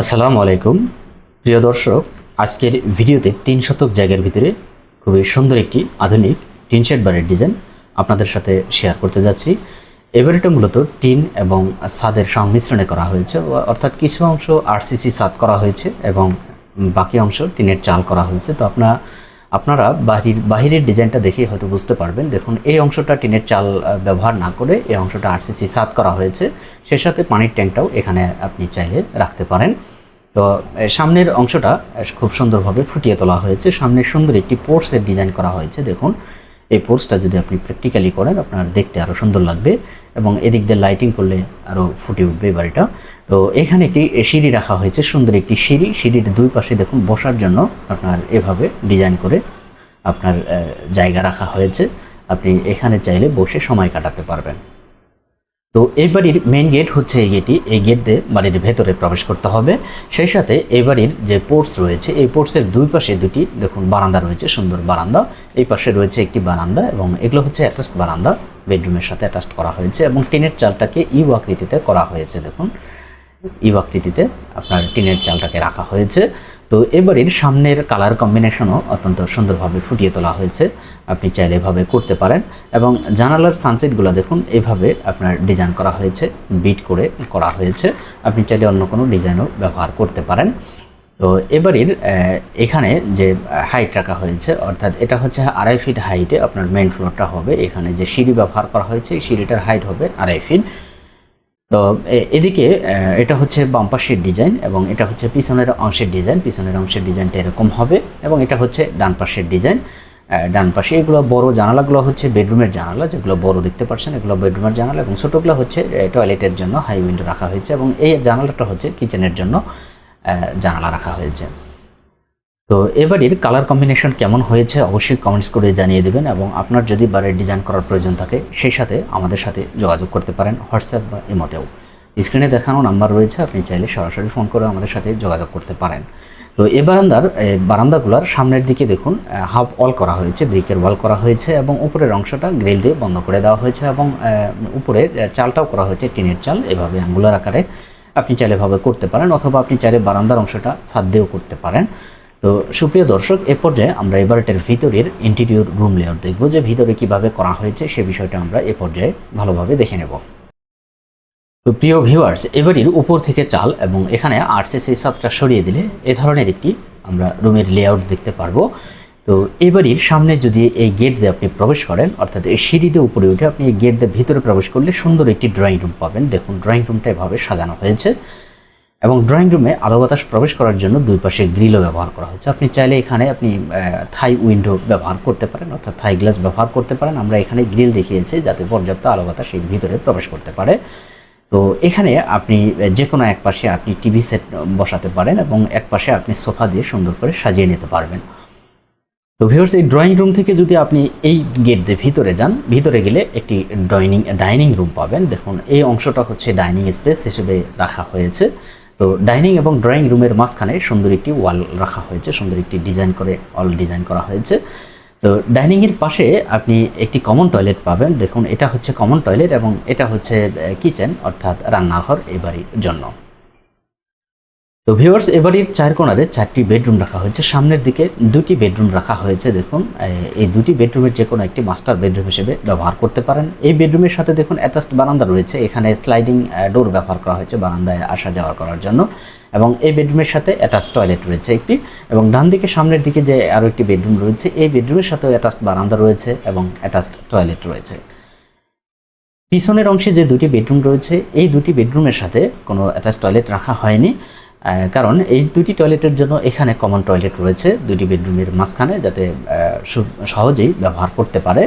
আসসালামু আলাইকুম। প্রিয় দর্শক, আজকের ভিডিওতে তিন শতক জায়গার ভিতরে খুবই সুন্দর একটি আধুনিক টিন শেড বাড়ির ডিজাইন আপনাদের সাথে শেয়ার করতে যাচ্ছি। এবারেটা মূলত টিন এবং ছাদের সংমিশ্রণে করা হয়েছে, অর্থাৎ কিছু অংশ আরসিসি ছাদ করা হয়েছে এবং বাকি অংশ টিনের চাল করা হয়েছে। তো আপনারা আপনারা বাহির, বাহিরের ডিজাইনটা দেখে হয়তো বুঝতে পারবেন। দেখুন, এই অংশটা টিনের চাল ব্যবহার না করে এই অংশটা আরসিসি সাত করা হয়েছে। সেই সাথে পানির ট্যাঙ্কটাও এখানে আপনি চাইলে রাখতে পারেন। তো সামনের অংশটা খুব সুন্দরভাবে ফুটিয়ে তোলা হয়েছে। সামনে সুন্দর একটি পোর্টসের ডিজাইন করা হয়েছে, দেখুন। এই পোর্টসটা যদি আপনি প্র্যাকটিক্যালি করেন, আপনার দেখতে আরও সুন্দর লাগবে এবং এদিক দিয়ে লাইটিং করলে আরও ফুটে উঠবে বাড়িটা। তো এখানে একটি সিঁড়ি রাখা হয়েছে, সুন্দর একটি সিঁড়ি। সিঁড়ির দুই পাশে দেখুন বসার জন্য আপনার এভাবে ডিজাইন করে আপনার জায়গা রাখা হয়েছে। আপনি এখানে চাইলে বসে সময় কাটাতে পারবেন। তো এই বাড়ির মেইন গেট হচ্ছে এই গেটই এই গেট দিয়ে বাড়ির ভেতরে প্রবেশ করতে হবে। সেই সাথে এই বাড়ির যে পোর্টস রয়েছে, এই পোর্টসের দুই পাশে দুটি, দেখুন বারান্দা রয়েছে, সুন্দর বারান্দা। এই পাশে রয়েছে একটি বারান্দা এবং এগুলো হচ্ছে অ্যাটাচড বারান্দা। বেডরুমের সাথে অ্যাটাচড করা হয়েছে এবং টিনের চালটাকে ইউ আকৃতিতে করা হয়েছে, দেখুন। ইউ আকৃতিতে আপনার টিনের চালটাকে রাখা হয়েছে। তো এবারের সামনের কালার কম্বিনেশনও অত্যন্ত সুন্দরভাবে ফুটিয়ে তোলা হয়েছে। আপনি চাইলে এভাবে করতে পারেন এবং জানালার সানসেটগুলো দেখুন, এভাবে আপনার ডিজাইন করা হয়েছে বিট করে করা হয়েছে। আপনি চাইলে অন্য কোনো ডিজাইনও ব্যবহার করতে পারেন। তো এবারের এখানে যে হাইট রাখা হয়েছে, অর্থাৎ এটা হচ্ছে আড়াই ফিট হাইটে আপনার মেইন ফ্লোরটা হবে। এখানে যে সিঁড়ি ব্যবহার করা হয়েছে, এই সিঁড়িটার হাইট হবে আড়াই ফিট তো এদিকে এটা হচ্ছে বাম পাশের ডিজাইন এবং এটা হচ্ছে পিছনের অংশের ডিজাইন পিছনের অংশের ডিজাইনটা এরকম হবে এবং এটা হচ্ছে ডান পাশের ডিজাইন ডান পাশে এগুলো বড় জানালাগুলো হচ্ছে বেডরুমের জানালা, যেগুলো বড় দেখতে পাচ্ছেন, এগুলো বেডরুমের জানালা এবং ছোটোগুলো হচ্ছে টয়লেটের জন্য হাই উইন্ডো রাখা হয়েছে এবং এই জানালাটা হচ্ছে কিচেনের জন্য। জানালা রাখা হয়েছে। তো এবারের কালার কম্বিনেশন কেমন হয়েছে অবশ্যই কমেন্টস করে জানিয়ে দেবেন এবং আপনার যদি বাড়ির ডিজাইন করার প্রয়োজন থাকে, সেই সাথে আমাদের সাথে যোগাযোগ করতে পারেন হোয়াটসঅ্যাপ বা ইমোতেও স্ক্রিনে দেখানো নাম্বার রয়েছে, আপনি চাইলে সরাসরি ফোন করে আমাদের সাথে যোগাযোগ করতে পারেন। তো এ বারান্দার বারান্দাগুলোর সামনের দিকে দেখুন হাফ ওয়াল করা হয়েছে ব্রিকের ওয়াল করা হয়েছে এবং উপরের অংশটা গ্রিল দিয়ে বন্ধ করে দেওয়া হয়েছে এবং উপরে চালটাও করা হয়েছে টিনের চাল, এভাবে অ্যাঙ্গুলার আকারে। আপনি চাইলে এভাবে করতে পারেন, অথবা আপনি চাইলে বারান্দার অংশটা ছাদ দিয়েও করতে পারেন। তো সুপ্রিয় দর্শক, এ পর্যায়ে আমরা এবার এটার ভিতরের ইন্টেরিয়র রুম লেয়ার দেখব, যে ভিতরে কীভাবে করা হয়েছে সে বিষয়টা আমরা এ পর্যায়ে ভালোভাবে দেখে নেব। তো প্রিয় ভিউয়ার্স এবারের উপর থেকে চাল এবং এখানে আর্টসে সেই সবটা সরিয়ে দিলে এ ধরনের একটি আমরা রুমের লেআউট দেখতে পারব। তো এবারের সামনে যদি এই গেট দিয়ে আপনি প্রবেশ করেন, অর্থাৎ এই সিঁড়ি দিয়ে উপরে উঠে আপনি এই গেট দিয়ে ভিতরে প্রবেশ করলে সুন্দর একটি ড্রয়িং রুম পাবেন। দেখুন ড্রয়িং রুমটা এভাবে সাজানো হয়েছে এবং ড্রয়িং রুমে আলো বাতাস প্রবেশ করার জন্য দুই পাশে গ্রিলও ব্যবহার করা হয়েছে। আপনি চাইলে এখানে আপনি থাই উইন্ডো ব্যবহার করতে পারেন, অর্থাৎ থাই গ্লাস ব্যবহার করতে পারেন। আমরা এখানে গ্রিল দেখিয়েছি যাতে পর্যাপ্ত আলো বাতাস এর ভিতরে প্রবেশ করতে পারে। তো এখানে আপনি যে কোনো এক পাশে আপনি টিভি সেট বসাতে পারেন এবং এক পাশে আপনি সোফা দিয়ে সুন্দর করে সাজিয়ে নিতে পারবেন। তো ভিউয়ার্স এই ড্রয়িং রুম থেকে যদি আপনি এই গেট দিয়ে ভিতরে যান, ভিতরে গেলে একটি ডাইনিং ডাইনিং রুম পাবেন। দেখুন, এই অংশটা হচ্ছে ডাইনিং স্পেস হিসেবে রাখা হয়েছে। তো ডাইনিং এবং ড্রয়িং রুমের মাঝখানে সুন্দর একটি ওয়াল রাখা হয়েছে, সুন্দর একটি ডিজাইন করে অল ডিজাইন করা হয়েছে। তো ডাইনিংয়ের পাশে আপনি একটি কমন টয়লেট পাবেন। দেখুন, এটা হচ্ছে কমন টয়লেট এবং এটা হচ্ছে কিচেন অর্থাৎ রান্নাঘর এই বাড়ির জন্য। তো ভিউয়ার্স এবারের চার কোণারে চারটি বেডরুম রাখা হয়েছে। সামনের দিকে দুটি বেডরুম রাখা হয়েছে, দেখুন। এই দুটি বেডরুমের যে কোনো একটি মাস্টার বেডরুম হিসেবে ব্যবহার করতে পারেন। এই বেডরুমের সাথে দেখুন অ্যাটাচড বারান্দা রয়েছে। এখানে স্লাইডিং ডোর ব্যবহার করা হয়েছে বারান্দায় আসা যাওয়া করার জন্য। এবং এই বেডরুমের সাথে অ্যাটাচ টয়লেট রয়েছে একটি। এবং ডান দিকে সামনের দিকে যে আরও একটি বেডরুম রয়েছে, এই বেডরুমের সাথেও অ্যাটাচড বারান্দা রয়েছে এবং অ্যাটাচ টয়লেট রয়েছে। পিছনের অংশে যে দুটি বেডরুম রয়েছে, এই দুটি বেডরুমের সাথে কোনো অ্যাটাচ টয়লেট রাখা হয়নি। কারণ এই দুটি টয়লেটের জন্য এখানে কমন টয়লেট রয়েছে, দুটি বেডরুমের মাঝখানে যাতে সহজেই ব্যবহার করতে পারে।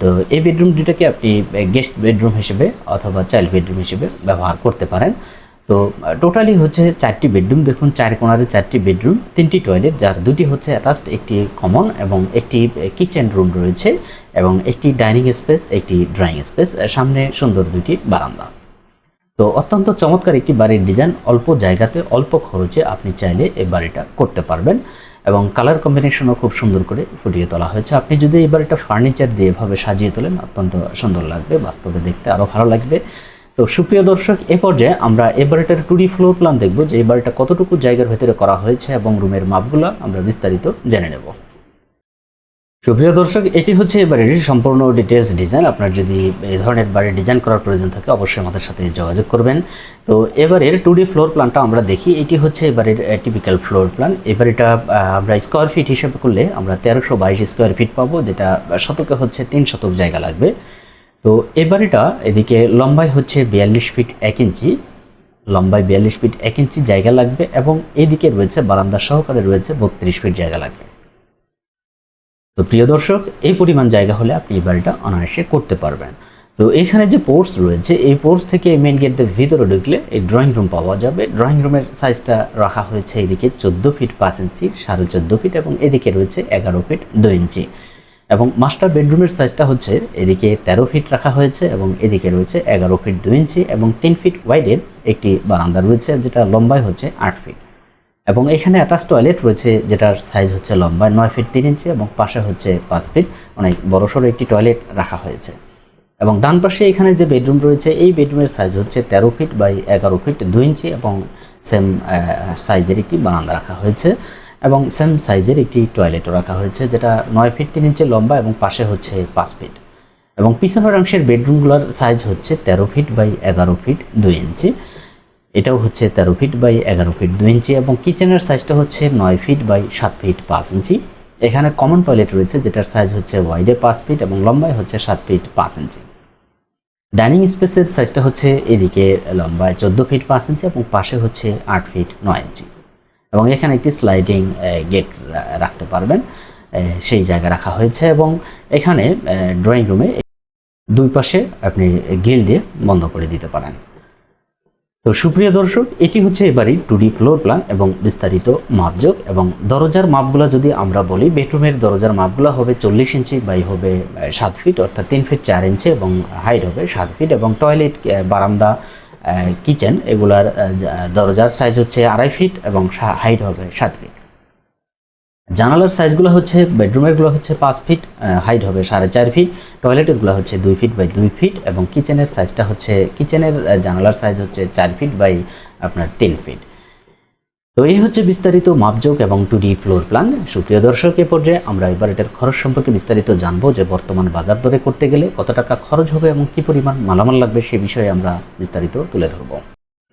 তো এই বেডরুম দুটাকে আপনি গেস্ট বেডরুম হিসেবে অথবা চাইল্ড বেডরুম হিসেবে ব্যবহার করতে পারেন। তো টোটালি হচ্ছে চারটি বেডরুম দেখুন, চার কোণারে চারটি বেডরুম তিনটি টয়লেট যার দুটি হচ্ছে অ্যাটাচড একটি কমন এবং একটি কিচেন রুম রয়েছে এবং একটি ডাইনিং স্পেস একটি ড্রয়িং স্পেস সামনে সুন্দর দুটি বারান্দা। তো অত্যন্ত চমৎকার একটি বাড়ির ডিজাইন অল্প জায়গাতে, অল্প খরচে আপনি চাইলে এই বাড়িটা করতে পারবেন এবং কালার কম্বিনেশনও খুব সুন্দর করে ফুটিয়ে তোলা হয়েছে। আপনি যদি এই বাড়িটা ফার্নিচার দিয়ে এভাবে সাজিয়ে তোলেন, অত্যন্ত সুন্দর লাগবে, বাস্তবে দেখতে আরও ভালো লাগবে। তো সুপ্রিয় দর্শক, এ পর্যায়ে আমরা এ বাড়িটার টুডি ফ্লোর প্ল্যান দেখব যে এই বাড়িটা কতটুকু জায়গার ভেতরে করা হয়েছে এবং রুমের মাপগুলো আমরা বিস্তারিত জেনে নেব। সুপ্রিয় দর্শক এটি হচ্ছে এই বাড়ির সম্পূর্ণ ডিটেলস ডিজাইন আপনার যদি এই ধরনের বাড়ির ডিজাইন করার প্রয়োজন থাকে অবশ্যই আমাদের সাথে যোগাযোগ করবেন। তো এবারের টু ডি ফ্লোর প্ল্যানটা আমরা দেখি। এটি হচ্ছে এবারের টিপিক্যাল ফ্লোর প্ল্যান বাড়িটা আহ, আমরা স্কোয়ার ফিট হিসেবে করলে আমরা তেরোশো বাইশ স্কোয়ার ফিট পাবো যেটা শতকে হচ্ছে তিন শতক জায়গা লাগবে। তো এই বাড়িটা এদিকে লম্বাই হচ্ছে বিয়াল্লিশ ফিট এক ইঞ্চি। লম্বায় বিয়াল্লিশ ফিট এক ইঞ্চি জায়গা লাগবে এবং এদিকে রয়েছে বারান্দা সহকারে রয়েছে বত্রিশ ফিট জায়গা লাগবে। তো প্রিয় দর্শক, এই পরিমাণ জায়গা হলে আপনি এই বাড়িটা অনায়াসে করতে পারবেন। তো এখানে যে পোর্টস রয়েছে, এই পোর্টস থেকে মেন গেটের ভিতরে ঢুকলে এই ড্রয়িং রুম পাওয়া যাবে। ড্রয়িং রুমের সাইজটা রাখা হয়েছে এদিকে চোদ্দ ফিট পাঁচ ইঞ্চি সাড়ে চোদ্দ ফিট এবং এদিকে রয়েছে এগারো ফিট দুই ইঞ্চি এবং মাস্টার বেডরুমের সাইজটা হচ্ছে এদিকে তেরো ফিট রাখা হয়েছে এবং এদিকে রয়েছে এগারো ফিট দুই ইঞ্চি এবং তিন ফিট ওয়াইডের একটি বারান্দা রয়েছে, যেটা লম্বায় হচ্ছে আট ফিট এবং এখানে অ্যাটাচ টয়লেট রয়েছে, যেটার সাইজ হচ্ছে লম্বায় নয় ফিট তিন ইঞ্চি এবং পাশে হচ্ছে পাঁচ ফিট অনেক বড়সড় একটি টয়লেট রাখা হয়েছে। এবং ডান পাশে এখানে যে বেডরুম রয়েছে, এই বেডরুমের সাইজ হচ্ছে তেরো ফিট বাই এগারো ফিট দুই ইঞ্চি এবং সেম সাইজের একটি বারান্দা রাখা হয়েছে এবং সেম সাইজের একটি টয়লেটও রাখা হয়েছে, যেটা নয় ফিট তিন ইঞ্চি লম্বা এবং পাশে হচ্ছে পাঁচ ফিট এবং পিছনের অংশের বেডরুমগুলোর সাইজ হচ্ছে তেরো ফিট বাই এগারো ফিট দুই ইঞ্চি এটাও হচ্ছে তেরো ফিট বাই এগারো ফিট দু ইঞ্চি এবং কিচেনের সাইজটা হচ্ছে নয় ফিট বাই সাত ফিট পাঁচ ইঞ্চি এখানে কমন টয়লেট রয়েছে, যেটার সাইজ হচ্ছে ওয়াইডে পাঁচ ফিট এবং লম্বায় হচ্ছে সাত ফিট পাঁচ ইঞ্চি ডাইনিং স্পেসের সাইজটা হচ্ছে এদিকে লম্বায় চোদ্দ ফিট পাঁচ ইঞ্চি এবং পাশে হচ্ছে আট ফিট নয় ইঞ্চি এবং এখানে একটি স্লাইডিং গেট রাখতে পারবেন সেই জায়গা রাখা হয়েছে এবং এখানে ড্রয়িং রুমে দুই পাশে আপনি গিল দিয়ে বন্ধ করে দিতে পারেন। তো সুপ্রিয় দর্শক, এটি হচ্ছে এবারই টু ডি ফ্লোর প্ল্যান এবং বিস্তারিত মাপযোগ এবং দরজার মাপগুলো যদি আমরা বলি বেডরুমের দরজার মাপগুলো হবে চল্লিশ ইঞ্চি বাই হবে সাত ফিট অর্থাৎ তিন ফিট চার ইঞ্চি এবং হাইট হবে সাত ফিট এবং টয়লেট বারান্দা কিচেন এগুলার দরজার সাইজ হচ্ছে আড়াই ফিট এবং হাইট হবে সাত ফিট জানালার সাইজগুলো হচ্ছে বেডরুমেরগুলো হচ্ছে পাঁচ ফিট হাইট হবে সাড়ে চার ফিট টয়লেটেরগুলো হচ্ছে দুই ফিট বাই দুই ফিট এবং কিচেনের সাইজটা হচ্ছে কিচেনের জানালার সাইজ হচ্ছে চার ফিট বাই আপনার তিন ফিট তো এই হচ্ছে বিস্তারিত মাপযোগ এবং টু ডি ফ্লোর প্ল্যান সুপ্রিয় দর্শক, এ পর্যায়ে আমরা এবার এটার খরচ সম্পর্কে বিস্তারিত জানব যে বর্তমান বাজার দরে করতে গেলে কত টাকা খরচ হবে এবং কি পরিমাণ মালামাল লাগবে সে বিষয়ে আমরা বিস্তারিত তুলে ধরবো।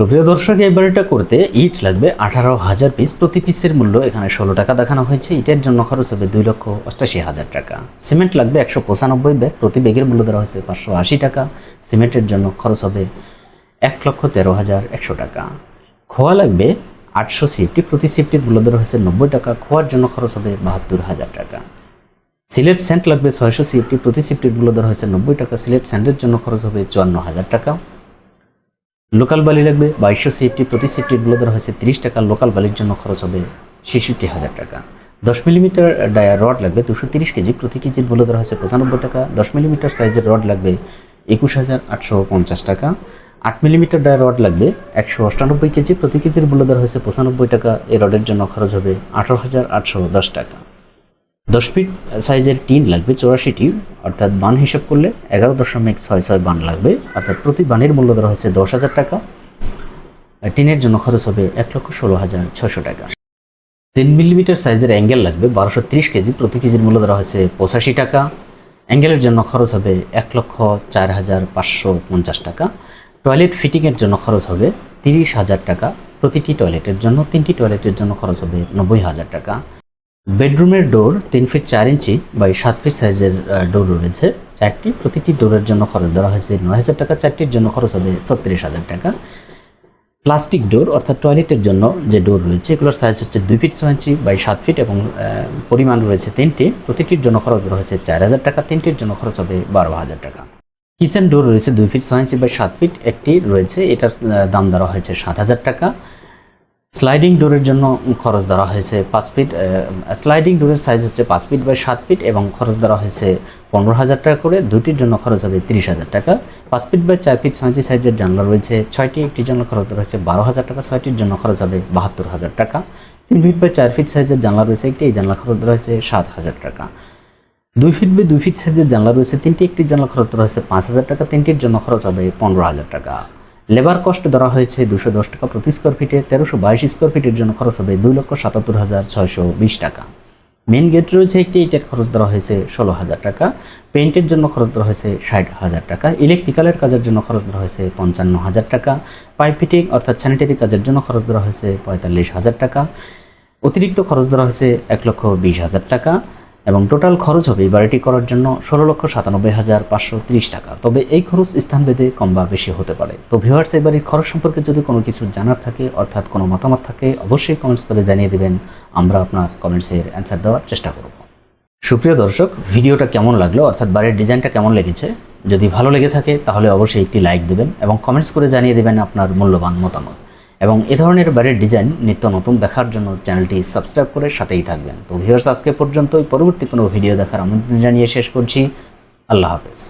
সুপ্রিয় দর্শক, এই বাড়িটা করতে ইট লাগবে আঠারো হাজার পিস প্রতি পিসের মূল্য এখানে ষোলো টাকা দেখানো হয়েছে। ইটের জন্য খরচ হবে দুই লক্ষ অষ্টাশি হাজার টাকা। সিমেন্ট লাগবে একশো পঁচানব্বই ব্যাগ। প্রতি ব্যাগের মূল্য দেওয়া হয়েছে পাঁচশো আশি টাকা। সিমেন্টের জন্য খরচ হবে এক লক্ষ তেরো হাজার একশো টাকা। খোয়া লাগবে আটশো সিফটি প্রতি সিফটির মূল্য ধরা হয়েছে নব্বই টাকা। খোয়ার জন্য খরচ হবে বাহাত্তর হাজার টাকা। সিলেট সেন্ট লাগবে ছয়শো সিফটি প্রতি সিফটির মূল্য ধরা হয়েছে নব্বই টাকা। সিলেট সেন্টের জন্য খরচ হবে চুয়ান্ন হাজার টাকা। লোকাল বালি লাগবে, বাইশশো সিফটি প্রতি মূল্য ধরা হয়েছে তিরিশ টাকা, লোকাল বালির জন্য খরচ হবে ছেষট্টি হাজার টাকা। দশ মিলিমিটার ডায়া রড লাগবে দুশো তিরিশ কেজি, প্রতি কেজির মূল্য ধরা হয়েছে পঁচানব্বই টাকা। দশ মিলিমিটার সাইজের রড লাগবে একুশ হাজার আটশো পঞ্চাশ টাকা। আট মিলিমিটার ডায়া রড লাগবে একশো অষ্টানব্বই কেজি, প্রতি কেজির মূল্য ধরা হয়েছে পঁচানব্বই টাকা। এই রডের জন্য খরচ হবে আঠারো হাজার আটশো দশ টাকা। দশ ফিট সাইজের টিন লাগবে চৌরাশিটি অর্থাৎ বান হিসাব করলে এগারো দশমিক ছয় ছয় বান লাগবে, অর্থাৎ প্রতি বানের মূল্য ধরা হচ্ছে দশ হাজার টাকা। টিনের জন্য খরচ হবে এক লক্ষ ষোলো হাজার ছশো টাকা। তিন মিলিমিটার সাইজের অ্যাঙ্গেল লাগবে বারোশো তিরিশ কেজি, প্রতি কেজির মূল্য ধরা হয়েছে পঁচাশি টাকা। অ্যাঙ্গেলের জন্য খরচ হবে এক লক্ষ চার হাজার পাঁচশো পঞ্চাশ টাকা। টয়লেট ফিটিংয়ের জন্য খরচ হবে তিরিশ হাজার টাকা। প্রতিটি টয়লেটের জন্য, তিনটি টয়লেটের জন্য খরচ হবে নব্বই হাজার টাকা। বেডরুমের ডোর তিন ফিট চার ইঞ্চি বাই সাত ফিট সাইজের ডোর রয়েছে। চারটি, প্রতিটি ডোরের জন্য খরচ ধরা হয়েছে নয় হাজার টাকা, চারটির জন্য খরচ হবে ছত্রিশ হাজার টাকা। প্লাস্টিক ডোর অর্থাৎ টয়লেটের জন্য যে ডোর রয়েছে, এগুলোর সাইজ হচ্ছে দুই ফিট ছয় ইঞ্চি বাই সাত ফিট এবং পরিমাণ রয়েছে তিনটি। প্রতিটির জন্য খরচ ধরা হয়েছে চার হাজার টাকা, তিনটির জন্য খরচ হবে বারো হাজার টাকা। কিচেন ডোর রয়েছে দুই ফিট ছয় ইঞ্চি বাই সাত ফিট, একটি রয়েছে, এটার দাম ধরা হয়েছে সাত হাজার টাকা। স্লাইডিং ডোরের জন্য খরচ ধরা হয়েছে পাঁচ ফিট স্লাইডিং ডোরের সাইজ হচ্ছে পাঁচ ফিট বাই সাত ফিট এবং খরচ ধরা হয়েছে পনেরো হাজার টাকা করে। দুটির জন্য খরচ হবে তিরিশ হাজার টাকা। পাঁচ ফিট বাই চার ফিট ছয়টি সাইজের জানলা রয়েছে। ছয়টি একটি জন্য খরচ ধরা হয়েছে বারো হাজার টাকা। ছয়টির জন্য খরচ হবে বাহাত্তর হাজার টাকা। তিন ফিট বাই চার ফিট সাইজের জানলা রয়েছে একটি। এই জানলা খরচ ধরা হয়েছে সাত হাজার টাকা। দুই ফিট বাই দুই ফিট সাইজের জানলা রয়েছে। তিনটি একটি জানলা খরচ ধরা হয়েছে পাঁচ হাজার টাকা। তিনটির জন্য খরচ হবে পনেরো হাজার টাকা। লেবার কস্ট ধরা হয়েছে দুশো দশ টাকা প্রতি স্কোয়ার ফিটে তেরোশো বাইশ স্কোয়ার ফিটের জন্য খরচ হবে দুই লক্ষ সাতাত্তর হাজার ছয়শো বিশ টাকা। মেন গেট রয়েছে একটি ইটের খরচ ধরা হয়েছে ষোলো হাজার টাকা। পেইন্টের জন্য খরচ ধরা হয়েছে ষাট হাজার টাকা। ইলেকট্রিক্যালের কাজের জন্য খরচ ধরা হয়েছে পঞ্চান্ন হাজার টাকা। পাইপ ফিটিং অর্থাৎ স্যানিটারি কাজের জন্য খরচ ধরা হয়েছে পঁয়তাল্লিশ হাজার টাকা। অতিরিক্ত খরচ ধরা হয়েছে এক লক্ষ বিশ হাজার টাকা। এবং টোটাল খরচ হবে এই বাড়িটি করার জন্য ষোলো লক্ষ সাতানব্বই হাজার পাঁচশো তিরিশ টাকা। তবে এই খরচ স্থানভেদে কম বা বেশি হতে পারে। তো ভিউয়ার্স এই বাড়ির খরচ সম্পর্কে যদি কোনো কিছু জানার থাকে, অর্থাৎ কোনো মতামত থাকে, অবশ্যই কমেন্টস করে জানিয়ে দেবেন। আমরা আপনার কমেন্টসের অ্যান্সার দেওয়ার চেষ্টা করব। সুপ্রিয় দর্শক, ভিডিওটা কেমন লাগল, অর্থাৎ বাড়ির ডিজাইনটা কেমন লেগেছে? যদি ভালো লেগে থাকে, তাহলে অবশ্যই একটি লাইক দেবেন এবং কমেন্টস করে জানিয়ে দেবেন আপনার মূল্যবান মতামত। এবং এ ধরনের বাড়ির ডিজাইন নিত্য নতুন দেখার জন্য চ্যানেলটি সাবস্ক্রাইব করে সাথেই থাকবেন। তো ভিউয়ার্স আজকে পর্যন্তই। পরবর্তী কোনো ভিডিও দেখার আমন্ত্রণ জানিয়ে শেষ করছি। আল্লাহ হাফেজ।